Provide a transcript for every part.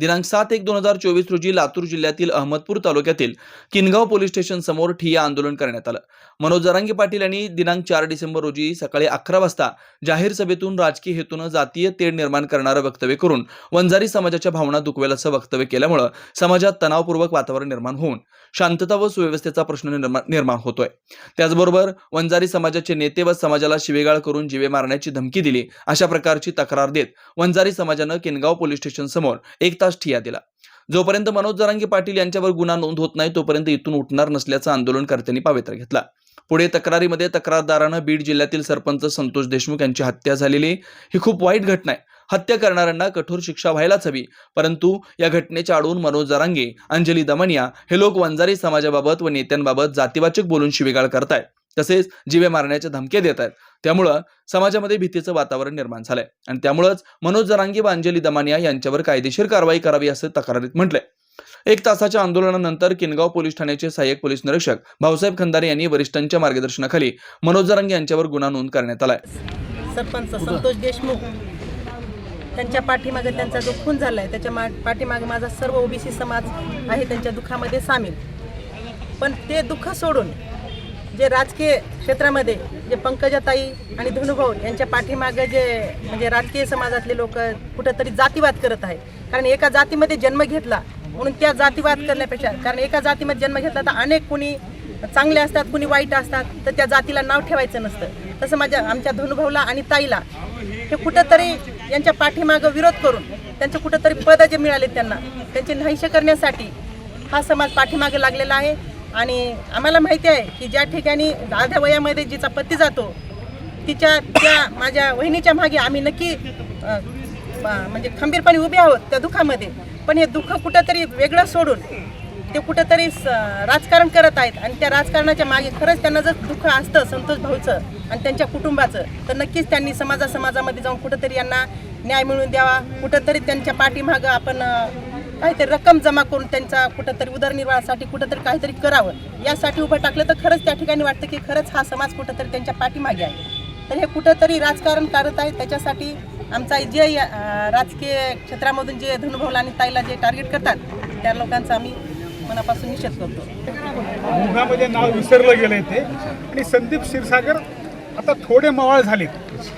दिनांक सात एक दोन हजार चोवीस रोजी लातूर जिल्ह्यातील अहमदपूर तालुक्यातील किनगाव पोलीस स्टेशन समोर ठिय्या आंदोलन करण्यात आलं. मनोज जरांगे पाटील यांनी दिनांक चार डिसेंबर रोजी सकाळी अकरा वाजता जाहीर सभेतून राजकीय हेतूनं जातीय तेढ निर्माण करणारं वक्तव्य करून वंजारी समाजाच्या भावना दुखवेल असं वक्तव्य केल्यामुळं समाजात तणावपूर्वक वातावरण निर्माण होऊन शांतता व सुव्यवस्थेचा प्रश्न निर्माण होतोय. त्याचबरोबर वंजारी समाजाचे नेते व समाजाला शिवेगाळ करून जीवे मारण्याची धमकी दिली अशा प्रकारची तक्रार देत वंजारी समाजानं किनगाव पोलीस स्टेशन समोर एक तास ठिया दिला. जोपर्यंत मनोज जरांगे पाटील यांच्यावर गुन्हा नोंद होत नाही तोपर्यंत इथून उठणार नसल्याचं आंदोलनकर्त्यांनी पावित्र्य घेतला. पुढे तक्रारीमध्ये तक्रारदारानं बीड जिल्ह्यातील सरपंच संतोष देशमुख यांची हत्या झालेली ही खूप वाईट घटना आहे. हत्या करणाऱ्यांना कठोर शिक्षा व्हायलाच हवी. परंतु या घटनेच्या आडून मनोज जरांगे अंजली दमनिया हे लोक वंजारी समाजाबाबत व नेत्यांबाबत जातीवाचक बोलून शिवेगाळ करतायत. तसेच जीवे मारण्याच्या धमक्या देत आहेत त्यामुळं समाजामध्ये भीतीचं वातावरण निर्माण झालंय. आणि त्यामुळंच मनोज जरांगी व अंजली दमानिया यांच्यावर कायदेशीर कारवाई करावी असं तक्रारीत म्हटलंय. एक तासाच्या आंदोलनानंतर किनगाव पोलीस ठाण्याचे सहाय्यक पोलीस निरीक्षक भाऊसाहेब खंदारे यांनी वरिष्ठांच्या मार्गदर्शनाखाली मनोज जरांगे यांच्यावर गुन्हा नोंद करण्यात आलाय. सरपंच संतोष देशमुख त्यांच्या पाठीमागे त्यांचा जो खून झाला आहे त्याच्या मा पाठीमागे माझा सर्व ओबीसी समाज आहे त्यांच्या दुःखामध्ये सामील. पण ते दुःख सोडून जे राजकीय क्षेत्रामध्ये जे पंकजाताई आणि धनुभाऊ यांच्या पाठीमागे जे म्हणजे राजकीय समाजातले लोक कुठंतरी जातीवाद करत आहे कारण एका जातीमध्ये जन्म घेतला म्हणून त्या जातीवाद करण्यापेक्षा कारण एका जातीमध्ये जन्म घेतला तर अनेक कुणी चांगले असतात कुणी वाईट असतात तर त्या जातीला नाव ठेवायचं नसतं. तसं माझ्या आमच्या धनुभाऊला आणि ताईला हे कुठंतरी यांच्या पाठीमागं विरोध करून त्यांचं कुठंतरी पद जे मिळाले त्यांना त्यांचे नाहीसे करण्यासाठी हा समाज पाठीमागे लागलेला आहे. आणि आम्हाला माहिती आहे की ज्या ठिकाणी अर्ध्या वयामध्ये जिचा पती जातो तिच्या त्या माझ्या वहिनीच्या मागे आम्ही नक्की म्हणजे खंबीरपणे उभे आहोत त्या दुःखामध्ये. पण हे दुःख कुठंतरी वेगळं सोडून ते कुठंतरी स- राजकारण करत आहेत आणि त्या राजकारणाच्या मागे खरंच त्यांना जर दुःख असतं संतोष भाऊचं आणि त्यांच्या कुटुंबाचं तर नक्कीच त्यांनी समाजा समाजामध्ये जाऊन कुठंतरी यांना न्याय मिळवून द्यावा. कुठंतरी त्यांच्या पाठीमागं आपण काहीतरी रक्कम जमा करून त्यांचा कुठंतरी उदरनिर्वाहासाठी कुठंतरी काहीतरी करावं. यासाठी उभं टाकलं तर खरंच त्या ठिकाणी वाटतं की खरंच हा समाज कुठंतरी त्यांच्या पाठीमागे आहे. तर हे कुठंतरी राजकारण करत आहे त्याच्यासाठी आमचा जे राजकीय क्षेत्रामधून जे धनुभाऊला आणि ताईला जे टार्गेट करतात त्या लोकांचा आम्ही मनापासून निषेध करतो. मुगामध्ये नाव विसरलं गेलंय ते. आणि संदीप क्षीरसागर आता थोडे मवाळ झालेत.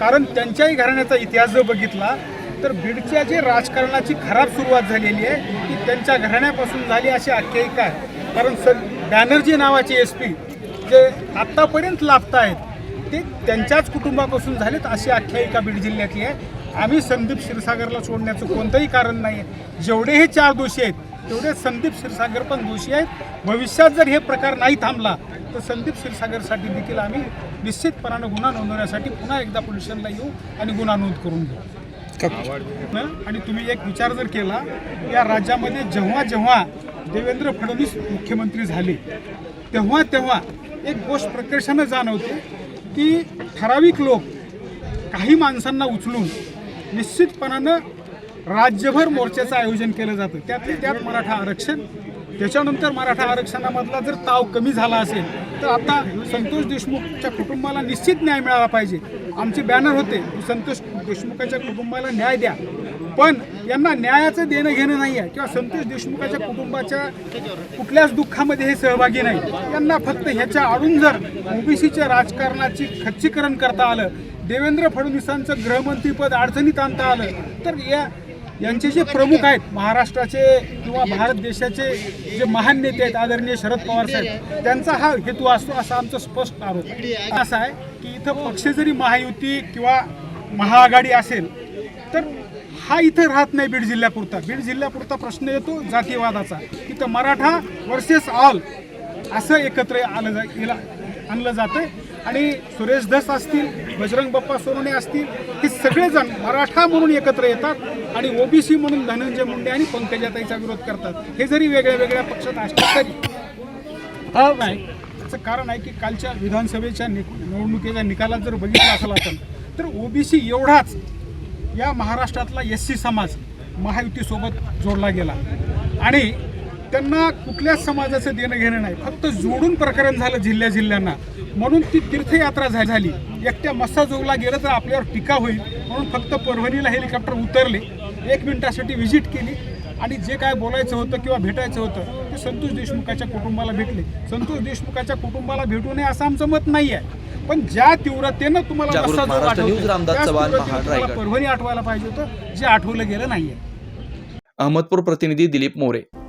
कारण त्यांच्याही घराण्याचा इतिहास जर बघितला तर बीडच्या जे राजकारणाची खराब सुरुवात झालेली आहे ती त्यांच्या घराण्यापासून झाली अशी आख्यायिका आहे. कारण स बॅनर्जी नावाचे एस पी जे आत्तापर्यंत लाभत आहेत ते त्यांच्याच कुटुंबापासून झालेत अशी आख्यायिका बीड जिल्ह्यातली आहे. आम्ही संदीप क्षीरसागरला सोडण्याचं कोणतंही कारण नाही आहे जेवढे हे चार दोषी आहेत तेवढे संदीप क्षीरसागर पण दोषी आहेत. भविष्यात जर हे प्रकार नाही थांबला तर संदीप क्षीरसागरसाठी देखील आम्ही निश्चितपणानं गुन्हा नोंदवण्यासाठी पुन्हा एकदा पोलिसांना येऊ आणि गुन्हा नोंद करून घेऊ. आणि तुम्ही एक विचार जर केला या राज्यामध्ये जेव्हा जेव्हा देवेंद्र फडणवीस मुख्यमंत्री झाले तेव्हा तेव्हा एक गोष्ट प्रकर्षानं जाणवते की ठराविक लोक काही माणसांना उचलून निश्चितपणानं राज्यभर मोर्चाचं आयोजन केलं जातं. त्यातले त्यात मराठा आरक्षण त्याच्यानंतर मराठा आरक्षणामधला जर ताव कमी झाला असेल तर आता संतोष देशमुखच्या कुटुंबाला निश्चित न्याय मिळाला पाहिजे. आमचे बॅनर होते संतोष देशमुखाच्या कुटुंबाला न्याय द्या. पण यांना न्यायाचं देणं घेणं नाही आहे किंवा संतोष देशमुखाच्या कुटुंबाच्या कुठल्याच दुःखामध्ये हे सहभागी नाही. यांना फक्त ह्याच्या आडून जर ओबीसीच्या राजकारणाची खच्चीकरण करता आलं देवेंद्र फडणवीसांचं गृहमंत्रीपद अडचणीत आणता आलं तर या यांचे जे प्रमुख आहेत महाराष्ट्राचे किंवा भारत देशाचे जे महान नेते आहेत आदरणीय शरद पवार साहेब त्यांचा हा हेतू असतो असा आमचा स्पष्ट आरोप असा आहे की इथं पक्ष जरी महायुती किंवा महाआघाडी असेल तर हा इथं राहत नाही बीड जिल्ह्यापुरता. बीड जिल्ह्यापुरता प्रश्न येतो जातीवादाचा इथं मराठा वर्सेस ऑल असं एकत्र आलं जा याला आणलं जातं आणि सुरेश धस असतील बजरंग बाप्पा सोनवणे असतील हे सगळेजण मराठा म्हणून एकत्र येतात आणि ओबीसी म्हणून धनंजय मुंडे आणि पंकजाताईचा विरोध करतात. हे जरी वेगळ्या वेगळ्या पक्षात असले तरी. हा नाही त्याचं कारण आहे की कालच्या विधानसभेच्या निवडणुकीच्या निकालात जर बघितलं असेल आपण तर ओबीसी एवढाच या महाराष्ट्रातला एस सी समाज महायुतीसोबत जोडला गेला. आणि त्यांना कुठल्याच समाजाचं देणं घेणं नाही. फक्त जोडून प्रकरण झालं जिल्ह्या जिल्ह्यांना म्हणून ती तीर्थयात्रा झाली. एकट्या मस्साजोगला गेलं तर आपल्यावर टीका होईल. म्हणून फक्त परभणीला हेलिकॉप्टर उतरले. एक मिनिटासाठी व्हिजिट केली. आणि जे काय बोलायचं होतं किंवा भेटायचं होतं ते संतोष देशमुखाच्या कुटुंबाला भेटले. संतोष देशमुखाच्या कुटुंबाला भेटू नये असं आमचं मत नाही आहे पण ज्या तीव्रतेनं तुम्हाला. परभणी आठवायला पाहिजे होतं जे आठवलं गेलं नाहीये. अहमदपूर प्रतिनिधी दिलीप मोरे